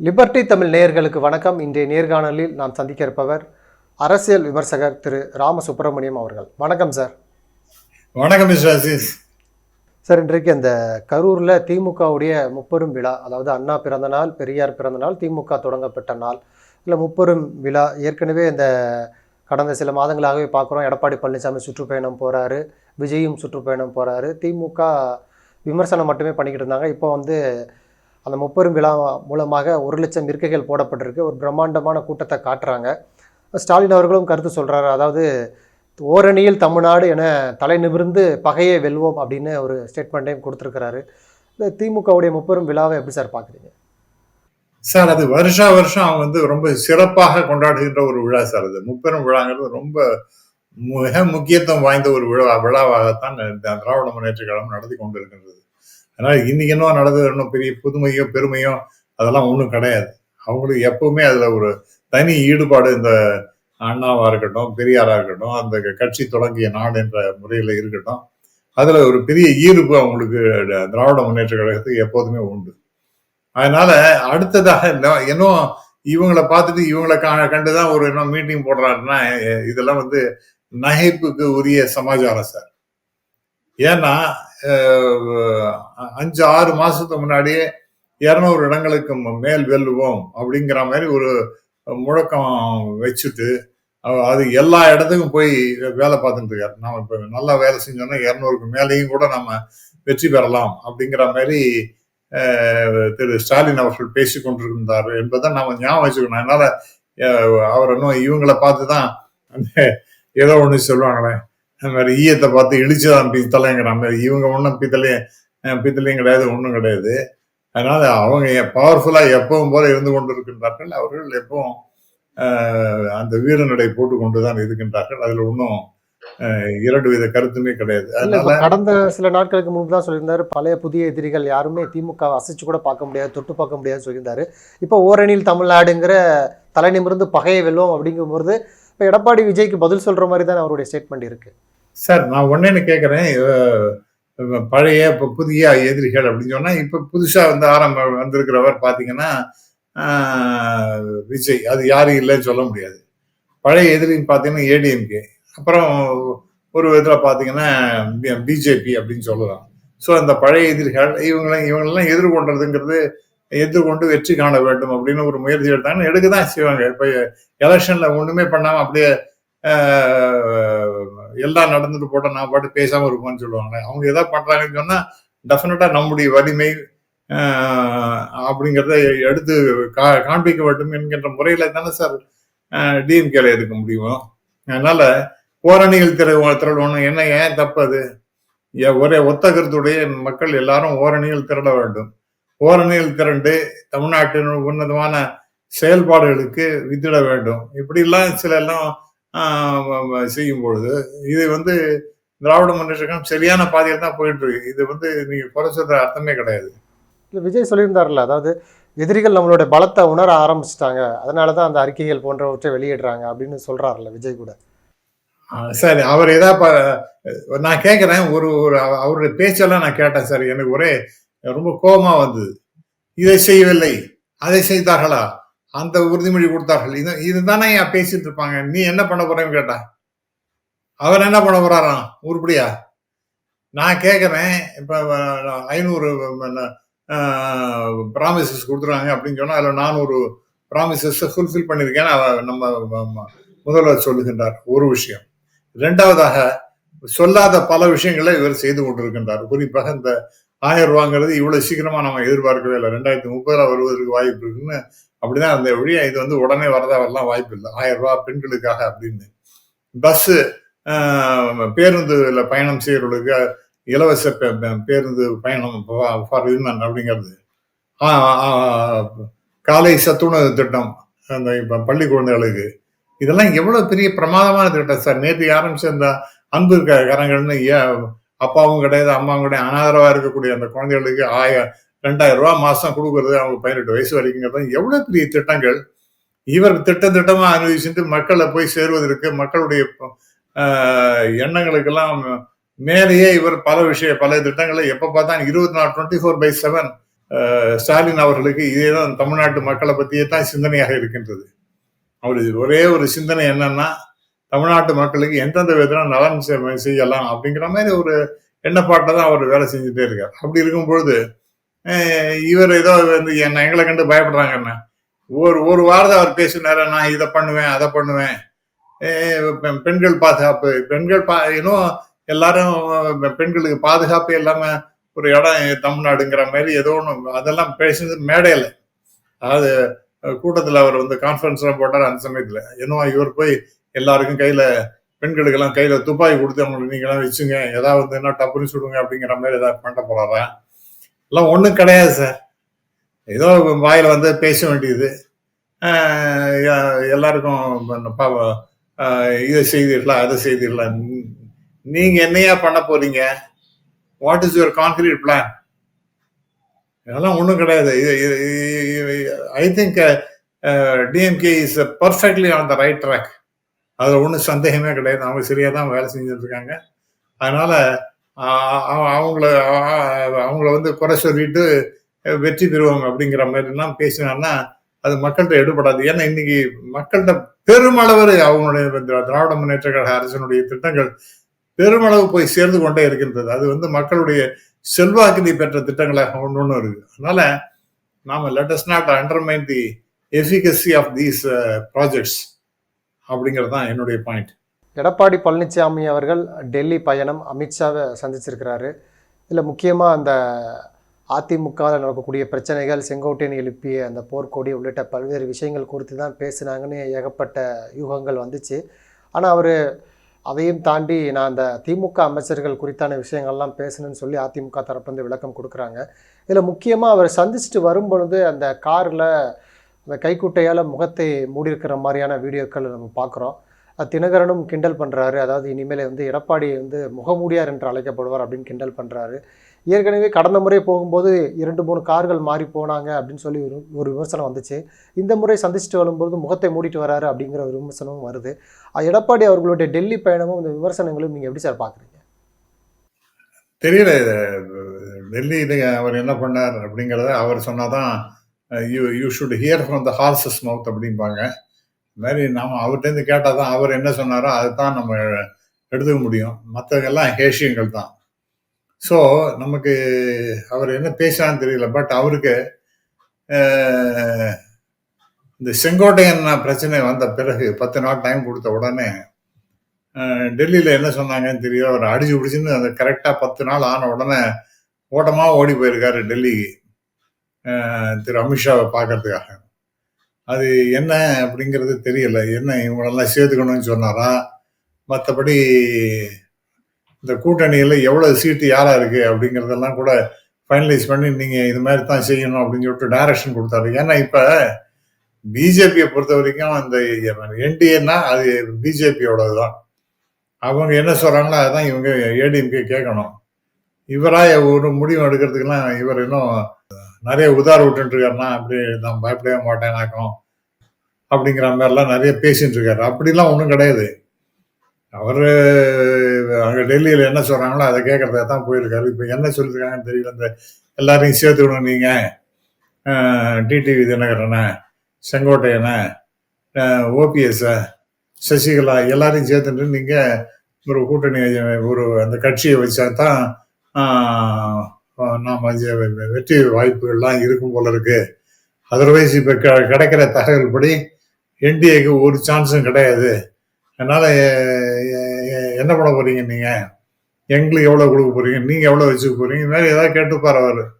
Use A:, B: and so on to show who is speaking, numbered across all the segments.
A: Liberty Tamil நேயர்களுக்கு வணக்கம். இன்றைய நேர்காணலில் நாம் சந்திக்க இருப்பவர் அரசியல் விமர்சகர் திரு ராம சுப்பிரமணியம் அவர்கள். வணக்கம் சார்
B: வணக்கம் மிஸ்டர் அசீஸ்.
A: சார் இன்றைக்கு அந்த கரூரில் திமுகவுடைய முப்பெரும் விழா அதாவது அண்ணா பிறந்த நாள் பெரியார் பிறந்த நாள் திமுக தொடங்கப்பட்ட நாள் இல்லை முப்பெரும் விழா ஏற்கனவே இந்த கடந்த சில மாதங்களாகவே பார்க்குறோம். எடப்பாடி பழனிசாமி சுற்றுப்பயணம் போகிறாரு விஜயும் சுற்றுப்பயணம் போகிறாரு திமுக விமர்சனம் மட்டுமே பண்ணிக்கிட்டு இருந்தாங்க. இப்போ வந்து அந்த முப்பெரும் விழா மூலமாக ஒரு லட்சம் இருக்கைகள் போடப்பட்டிருக்கு. ஒரு பிரம்மாண்டமான கூட்டத்தை காட்டுறாங்க. ஸ்டாலின் அவர்களும் கருத்து சொல்கிறாரு அதாவது ஓரணியில் தமிழ்நாடு என தலை நிமிர்ந்து பகையை வெல்வோம் அப்படின்னு ஒரு ஸ்டேட்மெண்ட்டையும் கொடுத்துருக்கிறாரு. இந்த திமுகவுடைய முப்பெரும் விழாவை எப்படி சார் பார்க்குறீங்க?
B: சார் அது வருஷா வருஷம் அவங்க வந்து ரொம்ப சிறப்பாக கொண்டாடுகின்ற ஒரு விழா சார் அது. முப்பெரும் விழாங்கிறது ரொம்ப மிக முக்கியத்துவம் வாய்ந்த ஒரு விழா விழாவாகத்தான் இந்த திராவிட முன்னேற்ற கழகம் நடத்தி கொண்டிருக்கின்றது. ஏன்னா இன்னைக்கு என்ன நடந்தது இன்னும் பெரிய புதுமையோ பெருமையோ அதெல்லாம் ஒன்றும் கிடையாது. அவங்களுக்கு எப்பவுமே அதுல ஒரு தனி ஈடுபாடு இந்த அண்ணாவா இருக்கட்டும் பெரியாரா இருக்கட்டும் அந்த கட்சி தொடங்கிய நாடு என்ற முறையில இருக்கட்டும் அதுல ஒரு பெரிய ஈர்ப்பு அவங்களுக்கு திராவிட முன்னேற்ற கழகத்துக்கு எப்போதுமே உண்டு. அதனால அடுத்ததாக இன்னும் இவங்களை பார்த்துட்டு இவங்களை கா- கண்டுதான் ஒரு இன்னும் மீட்டிங் போடுறாருன்னா இதெல்லாம் வந்து நகைப்புக்கு உரிய சமாச்சாரம் சார். ஏன்னா அஞ்சு ஆறு மாசத்துக்கு முன்னாடியே இரநூறு இடங்களுக்கு மேல் வெல்லுவோம் அப்படிங்கிற மாதிரி ஒரு முழக்கம் வச்சுட்டு அது எல்லா இடத்துக்கும் போய் வேலை பார்த்துட்டு இருக்காரு. நாம இப்ப நல்லா வேலை செஞ்சோம்னா இரநூறுக்கு மேலேயும் கூட நம்ம வெற்றி பெறலாம் அப்படிங்கிற மாதிரி திரு ஸ்டாலின் அவர்கள் பேசி கொண்டிருந்தார் என்பதை நாம ஞாபகம் வச்சுக்கணும். அதனால அவர் இன்னும் இவங்களை பார்த்து தான் ஏதோ ஒன்று சொல்லுவாங்களே. அந்த மாதிரி ஈயத்தை பார்த்து இழிச்சுதான் பித்தளைங்கிற மாதிரி. இவங்க ஒன்றும் பித்தளையும் அஹ், பித்தளையும் கிடையாது ஒன்றும் கிடையாது. அதனால அவங்க பவர்ஃபுல்லா எப்பவும் போல இருந்து கொண்டிருக்கின்றார்கள். அவர்கள் எப்பவும் அந்த வீரநடை போட்டு கொண்டுதான் இருக்கின்றார்கள். அதுல ஒன்றும் இரண்டு வித கருத்துமே கிடையாது. அதனால
A: கடந்த சில நாட்களுக்கு முன்பு தான் சொல்லியிருந்தாரு பழைய புதிய எதிரிகள் யாருமே திமுக அசைச்சு கூட பார்க்க முடியாது தொட்டு பார்க்க முடியாதுன்னு சொல்லியிருந்தாரு. இப்போ ஓரணியில் தமிழ்நாடுங்கிற தலை நிமிர்ந்து பகையை வெல்வோம் அப்படிங்கும்போது இப்போ எடப்பாடி விஜய்க்கு பதில் சொல்கிற மாதிரி தான் அவருடைய ஸ்டேட்மெண்ட் இருக்குது
B: சார் நான் ஒன்னேன்னு கேட்குறேன் பழைய இப்போ புதிய எதிரிகள் அப்படின்னு சொன்னால் இப்போ புதுசாக வந்து ஆரம்ப வந்திருக்கிறவர் பார்த்தீங்கன்னா விஜய். அது யாரும் இல்லைன்னு சொல்ல முடியாது. பழைய எதிரின்னு பார்த்தீங்கன்னா ஏடிஎம்கே. அப்புறம் ஒரு விதத்தில் பார்த்தீங்கன்னா பிஜேபி அப்படின்னு சொல்லலாம். ஸோ அந்த பழைய எதிரிகள் இவங்களை இவங்களெல்லாம் எதிர்கொண்டதுங்கிறது எதிர்கொண்டு வெற்றி காண வேண்டும் அப்படின்னு ஒரு முயற்சி எடுத்தாங்கன்னா எடுக்க தான் செய்வாங்க. இப்போ எலெக்ஷனில் ஒன்றுமே பண்ணாமல் அப்படியே எல்லாம் நடந்துட்டு போட்டால் நான் பாட்டு பேசாம இருப்போம்னு சொல்லுவாங்க அவங்க எதாவது பண்றாங்கன்னு சொன்னா டெஃபினட்டா நம்முடைய வலிமை அப்படிங்கிறத எடுத்து கா காண்பிக்க வேண்டும் என்கின்ற முறையில தானே சார் டிஎம்கேல இருக்க முடியும்? அதனால ஓரணிகள் திரை திரளணும். என்ன ஏன் தப்பு அது? ஒரே ஒத்த கருத்துடைய மக்கள் எல்லாரும் ஓரணியில் திரள வேண்டும். ஓரணியில் திரண்டு தமிழ்நாட்டின் உன்னதமான செயல்பாடுகளுக்கு வித்திட வேண்டும். இப்படிலாம் சில எல்லாம் செய்யும் பொழுது இது வந்து திராவிட முன்னேற்ற கழகம் சரியான பாதையில் தான் போயிட்டு இருக்கு இது வந்து நீங்க குறை சொல்ற அர்த்தமே கிடையாது.
A: இல்லை விஜய் சொல்லியிருந்தார்ல அதாவது எதிரிகள் நம்மளோட பலத்தை உணர ஆரம்பிச்சிட்டாங்க. அதனால தான் அந்த அறிக்கைகள் போன்றவற்றை வெளியிடுறாங்க அப்படின்னு சொல்றாருல்ல விஜய் கூட.
B: சரி அவர் ஏதா நான் கேட்கிறேன் ஒரு ஒரு அவ- அவருடைய பேச்செல்லாம் நான் கேட்டேன் சார் எனக்கு ஒரே ரொம்ப கோபமா வந்தது. இதை செய்யவில்லை. அதை செய்தார்களா? அந்த உறுதிமொழி கொடுத்தார்கள். இது இதுதானே ஏன் பேசிட்டு இருப்பாங்க. நீ என்ன பண்ண போறேன்னு கேட்டா. அவர் என்ன பண்ண போறாராம்? உருப்படியா நான் கேட்குறேன் இப்போ ஐநூறு ப்ராமிசஸ் கொடுத்துருவாங்க அப்படின்னு சொன்னா அதுல நானூறு ப்ராமிசஸை ஃபுல்ஃபில் பண்ணியிருக்கேன்னு நம்ம முதல்வர் சொல்லுகின்றார். ஒரு விஷயம். ரெண்டாவதாக சொல்லாத பல விஷயங்களை இவர் செய்து கொண்டிருக்கின்றார். குறிப்பாக இந்த ஆயிரம் ரூபாங்கிறது இவ்வளவு சீக்கிரமா நம்ம எதிர்பார்க்கவே இல்லை. ரெண்டாயிரத்தி முப்பதுல வருவதற்கு வாய்ப்பு இருக்குன்னு அப்படிதான் அந்த வழியா இது வந்து உடனே வரதா வரலாம் வாய்ப்பு இல்லை. ஆயிரம் ரூபா பெண்களுக்காக அப்படின்னு. பஸ் பேருந்துல பயணம் செய்யறவர்களுக்கு இலவச பே- பேருந்து பயணம் ஃபார் விமன் அப்படிங்கிறது. ஆ- ஆ- காலை சத்துணவு திட்டம் அந்த இப்போ பள்ளி குழந்தைகளுக்கு. இதெல்லாம் எவ்வளவு பெரிய பிரமாதமான திட்டம் சார். நேற்று ஆரம்பிச்ச இந்த அன்பு கரங்கள்னு அப்பாவும் கிடையாது அம்மாவும் கிடையாது அனாதரவா இருக்கக்கூடிய அந்த குழந்தைகளுக்கு ஆயிரம் ரெண்டாயிரம் ரூபாய் மாசம் கொடுக்கறது அவங்க பதினெட்டு வயசு வரைக்குங்கிறது எவ்வளவு பெரிய திட்டங்கள். இவர் திட்ட திட்டமா அனுபவிச்சுட்டு மக்களை போய் சேருவதற்கு மக்களுடைய எண்ணங்களுக்கெல்லாம் மேலேயே இவர் பல விஷய பல திட்டங்களை எப்ப பார்த்தா இருபத்தி நாலு twenty four by seven Stalin அவர்களுக்கு இதேதான் தமிழ்நாட்டு மக்களை பற்றியே தான் சிந்தனையாக இருக்கின்றது. அவர் ஒரே ஒரு சிந்தனை என்னன்னா தமிழ்நாட்டு மக்களுக்கு எந்தெந்த விதத்தில் நலன் செய்யலாம் அப்படிங்கிற மாதிரி ஒரு எண்ணப்பாட்டை தான் அவர் வேலை செஞ்சுட்டே இருக்கார். அப்படி இருக்கும் பொழுது இவர் ஏதோ வந்து என்ன எங்களை கண்டு பயப்படுறாங்க என்ன? ஒரு ஒரு வாரத்தை அவர் பேசினாரு நான் இதை பண்ணுவேன் அதை பண்ணுவேன். பெண்கள் பாதுகாப்பு பெண்கள் பா இன்னும் எல்லாரும் பெண்களுக்கு பாதுகாப்பு இல்லாம ஒரு இடம் தமிழ்நாடுங்கிற மாதிரி ஏதோ ஒன்று அதெல்லாம் பேசினது மேடையில் அதாவது கூட்டத்தில் அவர் வந்து கான்ஃபரன்ஸ்லாம் போட்டார் அந்த சமயத்தில். என்னவோ இவர் போய் எல்லாருக்கும் கையில பெண்களுக்கெல்லாம் கையில துப்பாக்கி கொடுத்து அவங்களுக்கு நீங்களாம் வச்சுங்க. ஏதாவது வந்து என்ன டப்புன்னு சுடுங்க அப்படிங்கிற மாதிரி ஏதாவது பண்ண போறாரா எல்லாம் ஒன்றும் கிடையாது சார் ஏதோ வாயில வந்து பேச வேண்டியது. எல்லாருக்கும் இதை செய்திடலாம் அதை செய்திடலாம் நீங்க என்னையா பண்ண போறீங்க? What is your concrete plan இதெல்லாம் ஒன்றும் கிடையாது. I think DMK is perfectly on the right track அதில் ஒன்றும் சந்தேகமே கிடையாது. அவங்க சரியாக தான் வேலை செஞ்சுட்டு இருக்காங்க அதனால அவ- அவங்கள அவங்கள வந்து குறை சொல்லிட்டு வெற்றி பெறுவாங்க அப்படிங்கிற மாதிரிலாம் பேசினான்னா அது மக்கள்கிட்ட எடுபடாது. ஏன்னா இன்னைக்கு மக்கள்கிட்ட பெருமளவு அவங்களுடைய திராவிட முன்னேற்ற கழக அரசினுடைய திட்டங்கள் பெருமளவு போய் சேர்ந்து கொண்டே இருக்கின்றது. அது வந்து மக்களுடைய செல்வாக்கினை பெற்ற திட்டங்களாக ஒன்று ஒன்று இருக்கு அதனால நாம let's not undermine the efficacy of these projects அப்படிங்கிறது தான் என்னுடைய பாயிண்ட்
A: எடப்பாடி பழனிசாமி அவர்கள் டெல்லி பயணம் அமித்ஷாவை சந்திச்சிருக்கிறாரு. இதில் முக்கியமாக அந்த அதிமுகவில் நடக்கக்கூடிய பிரச்சனைகள் செங்கோட்டையன் எழுப்பிய அந்த போர்க்கொடி உள்ளிட்ட பல்வேறு விஷயங்கள் குறித்து தான் பேசினாங்கன்னு ஏகப்பட்ட யூகங்கள் வந்துச்சு. ஆனால் அவர் அதையும் தாண்டி நான் அந்த திமுக அமைச்சர்கள் குறித்தான விஷயங்கள்லாம் பேசணும்னு சொல்லி அதிமுக தரப்புலேருந்து விளக்கம் கொடுக்குறாங்க. இதில் முக்கியமாக அவர் சந்திச்சுட்டு வரும்பொழுது அந்த காரில் அந்த கைக்குட்டையால் முகத்தை மூடியிருக்கிற மாதிரியான வீடியோக்கள் நம்ம பார்க்குறோம். தினகரனும் கிண்டல் பண்ணுறாரு அதாவது இனிமேல் வந்து எடப்பாடி வந்து முகமூடியார் என்று அழைக்கப்படுவார் அப்படின்னு கிண்டல் பண்ணுறாரு ஏற்கனவே கடந்த முறை போகும்போது இரண்டு மூணு கார்கள் மாறி போனாங்க அப்படின்னு சொல்லி ஒரு ஒரு விமர்சனம் வந்துச்சு. இந்த முறை சந்திச்சுட்டு வரும்போது முகத்தை மூடிட்டு வராரு அப்படிங்கிற ஒரு விமர்சனமும் வருது. எடப்பாடி அவர்களுடைய டெல்லி பயணமும் இந்த விமர்சனங்களும் நீங்கள் எப்படி சார் பார்க்குறீங்க?
B: தெரியல இது அவர் என்ன பண்ணார் அப்படிங்கிறத அவர் சொன்னாதான் you you should hear from the horse's mouth அப்படிம்பாங்க. இது மாதிரி நாம் அவர்கிட்டருந்து கேட்டால் தான் அவர் என்ன சொன்னாரோ அதுதான் நம்ம எடுத்துக்க முடியும். மற்றவங்கெல்லாம் ஹேஷியங்கள் தான். ஸோ நமக்கு அவர் என்ன பேசுகிறான்னு தெரியல பட் அவருக்கு uh, இந்த செங்கோட்டையன் பிரச்சனை வந்த பிறகு பத்து நாள் டைம் கொடுத்த உடனே uh, டெல்லியில் என்ன சொன்னாங்கன்னு தெரியல அவர் அடிச்சு பிடிச்சின்னு அந்த கரெக்டாக பத்து நாள் ஆன உடனே ஓட்டமாக ஓடி போயிருக்காரு டெல்லிக்கு. திரு அமித்ஷாவை பார்க்கறதுக்காக. அது என்ன அப்படிங்கிறது தெரியல. என்ன இவங்களெல்லாம் சேர்த்துக்கணும்னு சொன்னாரா? மற்றபடி இந்த கூட்டணியில் எவ்வளோ சீட்டு யாராக இருக்குது அப்படிங்கிறதெல்லாம் கூட ஃபைனலைஸ் பண்ணி நீங்கள் இது மாதிரி தான் செய்யணும் அப்படின்னு சொல்லிட்டு டைரக்ஷன் கொடுத்தாரு. ஏன்னா இப்போ பிஜேபியை பொறுத்த வரைக்கும் அந்த என்டிஏன்னா அது பிஜேபியோடது தான் அவங்க என்ன சொல்கிறாங்களோ அதுதான் இவங்க ஏடிஎம்கே கேட்கணும். இவராக ஒரு முடிவு எடுக்கிறதுக்கெல்லாம் இவர் இன்னும் நிறைய உதார விட்டுருக்காருனா அப்படி நான் பயப்படவே மாட்டேனாக்கும் அப்படிங்கிற மாதிரிலாம் நிறைய பேசிட்டு இருக்காரு அப்படிலாம் ஒன்றும் கிடையாது. அவர் அங்கே டெல்லியில் என்ன சொல்கிறாங்களோ அதை கேட்குறதா தான் போயிருக்காரு. இப்போ என்ன சொல்லியிருக்காங்கன்னு தெரியல. இந்த எல்லாரையும் சேர்த்துக்கணும் நீங்கள் டிடிவி தினகரனை செங்கோட்டையனை ஓபிஎஸ்ஸை சசிகலா எல்லாரையும் சேர்த்துட்டு நீங்கள் ஒரு கூட்டணி ஒரு அந்த கட்சியை வச்சா தான் நாம் வெற்றி வாய்ப்புகள்லாம் இருக்கும் போல இருக்கு. அதர்வைஸ் இப்போ க- கிடைக்கிற தகவல் படி என்டிஏக்கு ஒரு சான்ஸும் கிடையாது. அதனால் என்ன பண்ண போறீங்க நீங்கள் எங்களுக்கு எவ்வளோ கொடுக்க போறீங்க? நீங்கள் எவ்வளோ வச்சுக்க போறீங்க? இது மாதிரி ஏதாவது கேட்டுப்பார் அவர்.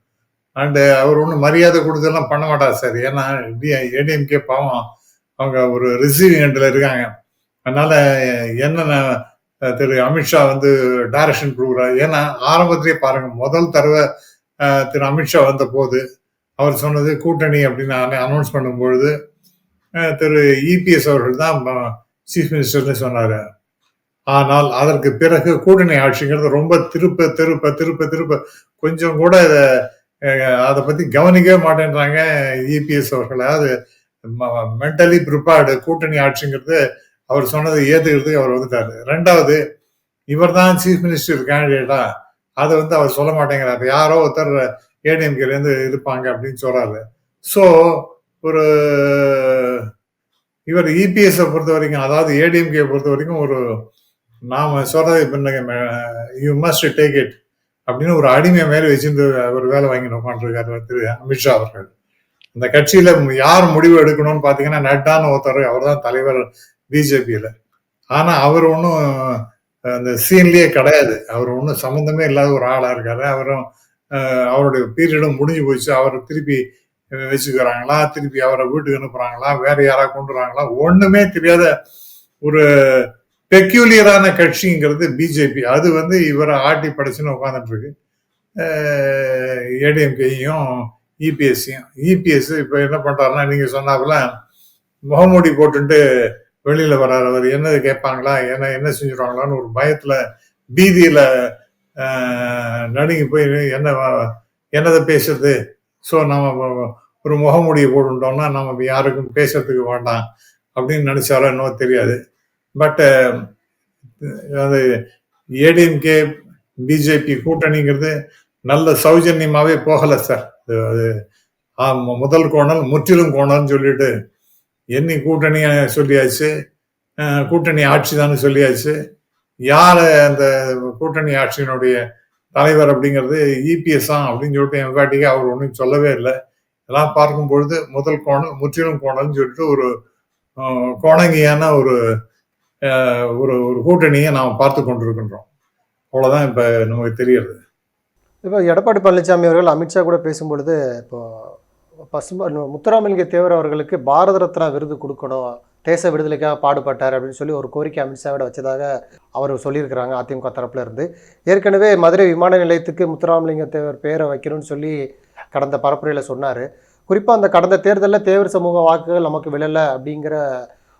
B: அண்டு அவர் ஒன்றும் மரியாதை கொடுத்தெல்லாம் பண்ண மாட்டார் சார். ஏன்னா ஏடிஎம்கே பாவம். அவங்க ஒரு ரிசீவிங் எண்டில் இருக்காங்க. அதனால் என்னென்ன திரு அமித்ஷா வந்து டைரக்ஷன் கொடுக்குறாரு. ஏன்னா ஆரம்பத்திலே பாருங்க முதல் தடவை திரு அமித்ஷா வந்த போது அவர் சொன்னது கூட்டணி அப்படின்னு அனௌன்ஸ் பண்ணும்பொழுது திரு இபிஎஸ் அவர்கள் தான் சீஃப் மினிஸ்டர்னு சொன்னார். ஆனால் அதற்கு பிறகு கூட்டணி ஆட்சிங்கிறது ரொம்ப திருப்ப திருப்ப திருப்ப திருப்ப கொஞ்சம் கூட இதை அதை பற்றி கவனிக்கவே மாட்டேன்றாங்க இபிஎஸ் அவர்கள். அதாவது மென்டலி ப்ரிப்பேர்டு கூட்டணி ஆட்சிங்கிறது அவர் சொன்னதை ஏத்துக்கிறதுக்கு அவர் வந்துட்டாரு. ரெண்டாவது இவர் தான் சீஃப் மினிஸ்டர் கேண்டிடேட்டா அதை வந்து அவர் சொல்ல மாட்டேங்கிறாரு. யாரோ ஒருத்தர் ஏடிஎம்கேலேருந்து இருப்பாங்க அப்படின்னு சொல்றாரு. ஸோ ஒரு இவர் இபிஎஸ்ஸை பொறுத்த வரைக்கும் அதாவது ஏடிஎம்கே பொறுத்த வரைக்கும் ஒரு நாம சொல்றதை பண்ணுங்க யூ மஸ்ட் டேக் இட் அப்படின்னு ஒரு அடிமை மாதிரி வச்சிருந்து அவர் வேலை வாங்கி உட்காந்துருக்காரு திரு அமித்ஷா அவர்கள். இந்த கட்சியில யார் முடிவு எடுக்கணும்னு பாத்தீங்கன்னா நட்டான ஒருத்தர் அவர் தான் தலைவர். பிஜேபியில ஆனா அவர் ஒன்றும் அந்த சீன்லயே கிடையாது. அவர் ஒன்றும் சம்மந்தமே இல்லாத ஒரு ஆளா இருக்காரு. அவரும் அவருடைய பீரியடும் முடிஞ்சு போச்சு. அவர் திருப்பி வச்சுக்கிறாங்களா? திருப்பி அவரை வீட்டுக்கு அனுப்புறாங்களா? வேற யாராவது கொண்டு வராங்களா? ஒண்ணுமே தெரியாத ஒரு பெக்யூலியரான கட்சிங்கிறது பிஜேபி அது வந்து இவரை ஆட்டி படைச்சுன்னு உட்காந்துட்டு இருக்கு ஏடிஎம்கேயும் இபிஎஸ்சியும் இபிஎஸ் இப்போ என்ன பண்றாருன்னா நீங்க சொன்னாப்புல முகமூடி போட்டுட்டு வெளியில வர்றாரு அவர் என்னது கேட்பாங்களா? என்ன என்ன செஞ்சிருவாங்களான்னு ஒரு பயத்துல பீதியில நடுங்கி போய் என்ன வ- என்னதை பேசுறது? ஸோ நம்ம ஒரு முகமூடியை போட்டுட்டோம்னா நம்ம யாருக்கும் பேசுறதுக்கு வேண்டாம் அப்படின்னு நினைச்சாரோ இன்னும் தெரியாது. பட்டு அது ஏடிஎம்கே பிஜேபி கூட்டணிங்கிறது நல்ல சௌஜன்யமாகவே போகலை சார். அது முதல் கோணல் முற்றிலும் கோணல்னு சொல்லிட்டு எண்ணி கூட்டணியை சொல்லியாச்சு. கூட்டணி ஆட்சி தான் சொல்லியாச்சு. யார் அந்த கூட்டணி ஆட்சியினுடைய தலைவர் அப்படிங்கிறது இபிஎஸ் தான் அப்படின்னு சொல்லிட்டு எம்காட்டிக்கு அவர் ஒன்றும் சொல்லவே இல்லை. எல்லாம் பார்க்கும் பொழுது முதல் கோணம் முற்றிலும் கோணல்னு சொல்லிட்டு ஒரு கோணங்கியான ஒரு ஒரு ஒரு கூட்டணியை நாம் பார்த்து கொண்டிருக்கின்றோம். அவ்வளோதான் இப்போ நமக்கு தெரியறது
A: இப்போ எடப்பாடி பழனிசாமி அவர்கள் அமித்ஷா கூட பேசும்பொழுது இப்போ பசும முத்துராமலிங்க தேவர் அவர்களுக்கு பாரத ரத்னா விருது கொடுக்கணும். தேச விடுதலைக்காக பாடுபட்டார் அப்படின்னு சொல்லி ஒரு கோரிக்கை அமித்ஷாவிட வச்சதாக அவர் சொல்லியிருக்கிறாங்க அதிமுக தரப்புல இருந்து. ஏற்கனவே மதுரை விமான நிலையத்துக்கு முத்துராமலிங்க தேவர் பேரை வைக்கணும்னு சொல்லி கடந்த பரப்புரையில் சொன்னார். குறிப்பாக அந்த கடந்த தேர்தலில் தேவர் சமூக வாக்குகள் நமக்கு விழலை அப்படிங்கிற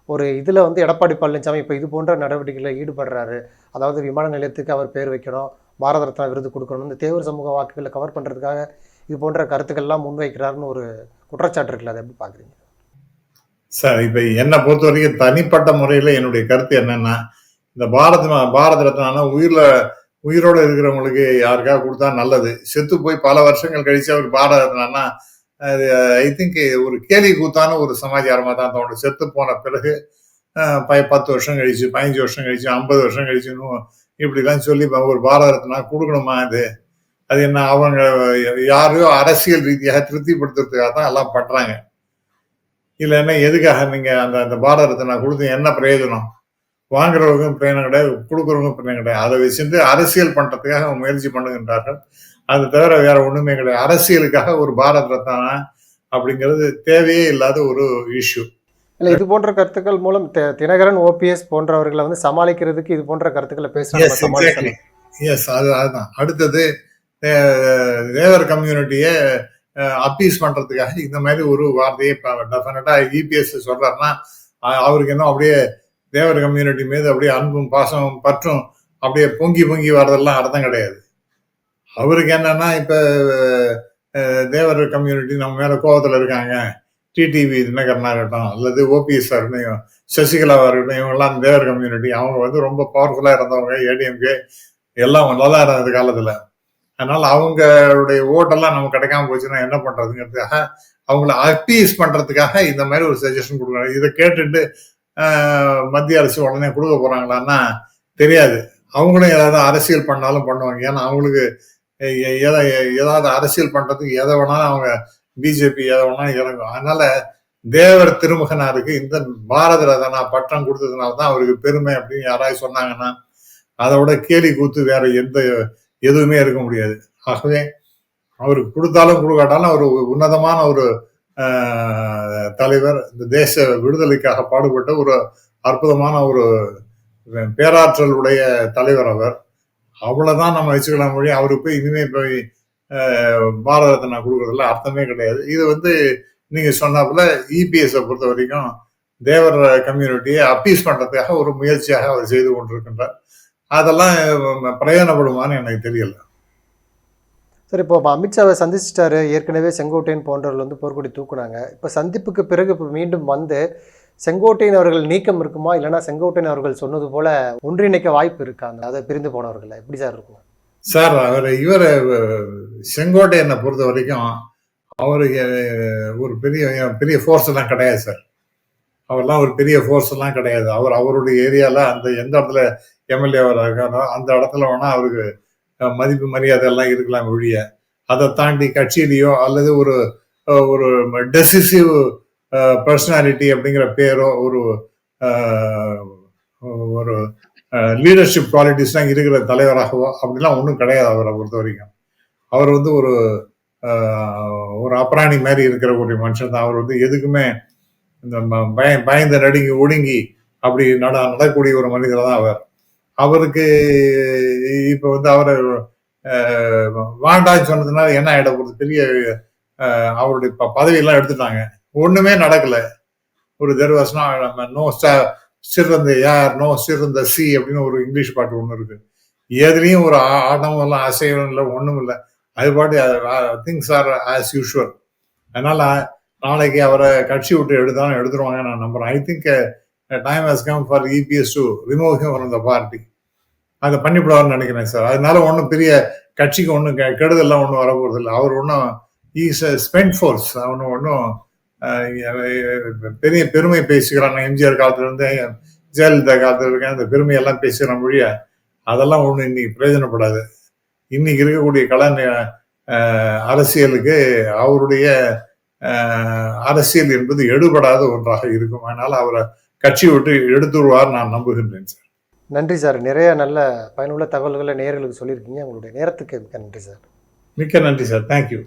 A: ஒரு இதில் வந்து எடப்பாடி பழனிசாமி இப்போ இது போன்ற நடவடிக்கைகளில் ஈடுபடுறாரு. அதாவது விமான நிலையத்துக்கு அவர் பேர் வைக்கணும் பாரத ரத்னா விருது கொடுக்கணும் இந்த தேவர் சமூக வாக்குகளை கவர் பண்ணுறதுக்காக இது போன்ற கருத்துக்கள்லாம் முன்வைக்கிறாருன்னு ஒரு குற்றச்சாட்டு இருக்குல்ல அதை எப்படி பார்க்குறீங்க?
B: சார் இப்போ என்னை பொறுத்த வரைக்கும் தனிப்பட்ட முறையில் என்னுடைய கருத்து என்னன்னா இந்த பாரத் பாரத ரத்னா உயிரில் உயிரோட இருக்கிறவங்களுக்கு யாருக்காக கொடுத்தா நல்லது. செத்து போய் பல வருஷங்கள் கழிச்சு அவர் பாரத ரத்னானா அது ஐ திங்க் ஒரு கேலி கூத்தான ஒரு சமாச்சாரமாக தான் தோணும் செத்து போன பிறகு ப- பத்து வருஷம் கழிச்சு பதினஞ்சு வருஷம் கழிச்சு ஐம்பது வருஷம் கழிச்சுன்னு இப்படிலாம் சொல்லி ஒரு பாரத ரத்னா கொடுக்கணுமா இது அது என்ன அவங்க யாரையோ அரசியல் ரீதியாக திருப்திப்படுத்துறதுக்காக தான் எல்லாம் பண்றாங்க. இல்லைன்னா எதுக்காக நீங்க அந்த அந்த பாரத ரத்னா கொடுத்து என்ன பிரயோஜனம்? வாங்குறவங்களுக்கும் பிரயோஜனம் கிடையாது கொடுக்குறவங்களுக்கும் பிரயோஜனம் கிடையாது. அதை வச்சுட்டு அரசியல் பண்றதுக்காக அவங்க முயற்சி பண்ணுகின்றார்கள். அது தவிர வேற ஒண்ணுமே கிடையாது. அரசியலுக்காக ஒரு பாரத் ரத்னா அப்படிங்கிறது தேவையே இல்லாத ஒரு இஷ்யூ
A: இல்லை இது போன்ற கருத்துக்கள் மூலம் தினகரன் ஓபிஎஸ் போன்றவர்களை வந்து சமாளிக்கிறதுக்கு இது போன்ற கருத்துக்களை பேசுறாங்க
B: எஸ் அது அதுதான். அடுத்தது தேவர் கம்யூனிட்டியை அப்பீஸ் பண்றதுக்காக இந்த மாதிரி ஒரு வார்த்தையை டெஃபினட்டா இபிஎஸ் சொல்றாருன்னா அவருக்கு இன்னும் அப்படியே தேவர் கம்யூனிட்டி மீது அப்படியே அன்பும் பாசமும் பற்றும் அப்படியே பொங்கி பொங்கி வர்றதெல்லாம் அர்த்தம் கிடையாது. அவருக்கு என்னன்னா இப்போ தேவர் கம்யூனிட்டி நம்ம மேலே கோபத்தில் இருக்காங்க. டிடிவி தினகரனா இருக்கட்டும் அல்லது ஓபிஎஸ் இருக்கட்டும் சசிகலாவா இருக்கட்டும் இவங்கெல்லாம் தேவர் கம்யூனிட்டி அவங்க வந்து ரொம்ப பவர்ஃபுல்லாக இருந்தவங்க ஏடிஎம்கே எல்லாம் நல்லா இருந்தது காலத்தில். அதனால அவங்களுடைய ஓட்டெல்லாம் நமக்கு கிடைக்காம போச்சுன்னா என்ன பண்றதுங்கிறதுக்காக அவங்கள அப்பீஸ் பண்றதுக்காக இந்த மாதிரி ஒரு சஜஷன் கொடுக்குறாங்க. இதை கேட்டுட்டு மத்திய அரசு உடனே கொடுக்க போறாங்களான்னா தெரியாது. அவங்களும் ஏதாவது அரசியல் பண்ணாலும் பண்ணுவாங்க. ஏன்னா அவங்களுக்கு எ- எதை ஏதாவது அரசியல் பண்றதுக்கு எதை வேணாலும் அவங்க பிஜேபி எதை வேணாலும் இறங்கும். அதனால தேவர் திருமகனாருக்கு இந்த பாரத ரதனா பட்டம் கொடுத்ததுனால தான் அவருக்கு பெருமை அப்படின்னு யாராவது சொன்னாங்கன்னா அதை விட கேலி கூத்து வேற எந்த எதுவுமே இருக்க முடியாது. ஆகவே அவருக்கு கொடுத்தாலும் கொடுக்காட்டாலும் அவர் ஒரு உன்னதமான ஒரு தலைவர் இந்த தேச விடுதலைக்காக பாடுபட்ட ஒரு அற்புதமான ஒரு பேராற்றல் உடைய தலைவர் அவர். அவ்வளவுதான் நம்ம வச்சுக்கலாம் மொழி அவருக்கு போய் இனிமே போய் பாரத ரத்னா கொடுக்கறதுல அர்த்தமே கிடையாது. இது வந்து நீங்க சொன்னாப்புல இபிஎஸ் பொறுத்த வரைக்கும் தேவர் கம்யூனிட்டியை அப்பீஸ் பண்றதுக்காக ஒரு முயற்சியாக அவர் செய்து கொண்டிருக்கின்றார். அதெல்லாம் பிரயோஜனப்படுமான்னு எனக்கு தெரியல.
A: சரி இப்போ அமித்ஷாவை சந்திச்சிட்டாரு. ஏற்கனவே செங்கோட்டையன் போன்றவர்கள் வந்து போர்க்கொடி தூக்குனாங்க. இப்போ சந்திப்புக்கு பிறகு இப்போ மீண்டும் வந்து செங்கோட்டையன் அவர்கள் நீக்கம் இருக்குமா? இல்லைன்னா செங்கோட்டையன் அவர்கள் சொன்னது போல ஒன்றிணைக்க வாய்ப்பு இருக்கா? அந்த அதை பிரிந்து போனவர்கள் எப்படி சார் இருக்கும்?
B: சார் அவர் இவர் செங்கோட்டையனை பொறுத்த வரைக்கும் அவருக்கு ஒரு பெரிய பெரிய ஃபோர்ஸ் எல்லாம் கிடையாது சார். அவர்லாம் ஒரு பெரிய ஃபோர்ஸ் எல்லாம் கிடையாது. அவர் அவருடைய ஏரியால அந்த எந்த இடத்துல எம்எல்ஏ இருக்காரோ அந்த இடத்துல வேணால் அவருக்கு மதிப்பு மரியாதை எல்லாம் இருக்கலாம் ஒழிய. அதை தாண்டி கட்சியிலேயோ அல்லது ஒரு ஒரு டெசிசிவ் பர்சனாலிட்டி அப்படிங்கிற பேரோ ஒரு ஒரு லீடர்ஷிப் குவாலிட்டிஸ்லாம் இருக்கிற தலைவராகவோ அப்படிலாம் ஒன்றும் கிடையாது அவரை பொறுத்த வரைக்கும் அவர் வந்து ஒரு ஒரு அப்ராணி மாதிரி இருக்கிற ஒரு மனுஷன் தான். அவர் வந்து எதுக்குமே இந்த ம- பய பயந்த நடுங்கி ஒடுங்கி அப்படி நட நடக்கூடிய ஒரு மனிதர் தான் அவர். அவருக்கு இப்போ வந்து அவரை வேண்டான்னு சொன்னதுனால என்ன ஆயிட போகுது? பெரிய அவருடைய ப- பதவியெல்லாம் எடுத்துட்டாங்க. ஒண்ணுமே நடக்கல. ஒரு தெருவாசனா நம்ம நோ சிறந்த யார் நோ சிறந்த சி அப்படின்னு ஒரு இங்கிலீஷ் பாட்டு ஒன்று இருக்கு. எதுலேயும் ஒரு ஆ- ஆட்டம் எல்லாம் அசைவம் இல்லை ஒன்றும் இல்லை. அது பாட்டு திங்ஸ் ஆர் ஆஸ் யூஷுவல் அதனால நாளைக்கு அவரை கட்சி விட்டு எடுத்தாலும் எடுத்துருவாங்க நான் நம்புறேன். I think time has come for EPS to remove him from the party அதை பண்ணிவிடுவார்னு நினைக்கிறேன் சார். அதனால ஒன்றும் பெரிய கட்சிக்கு ஒன்றும் கெடுதல்லாம் ஒன்றும் வரப்போகிறது இல்லை அவர் ஒன்றும் ஈஸ் ஸ்பெண்ட் ஃபோர்ஸ் அவனு ஒன்றும் பெரிய பெருமை பேசிக்கிறான் எம்ஜிஆர் காலத்துலேருந்து ஜெயலலிதா காலத்துல இருக்கேன் அந்த பெருமையெல்லாம் பேசுகிற மொழிய அதெல்லாம் ஒன்றும் இன்னைக்கு பிரயோஜனப்படாது. இன்னைக்கு இருக்கக்கூடிய கல அரசியலுக்கு அவருடைய அரசியல் என்பது எடுபடாத ஒன்றாக இருக்கும். அதனால அவரை கட்சி விட்டு எடுத்துருவார் நான் நம்புகின்றேன் சார்.
A: நன்றி சார். நிறைய நல்ல பயனுள்ள தகவல்களை நேயர்களுக்கு சொல்லியிருக்கீங்க. உங்களுடைய நேரத்துக்கு மிக்க நன்றி சார்.
B: மிக்க நன்றி சார். தேங்க்யூ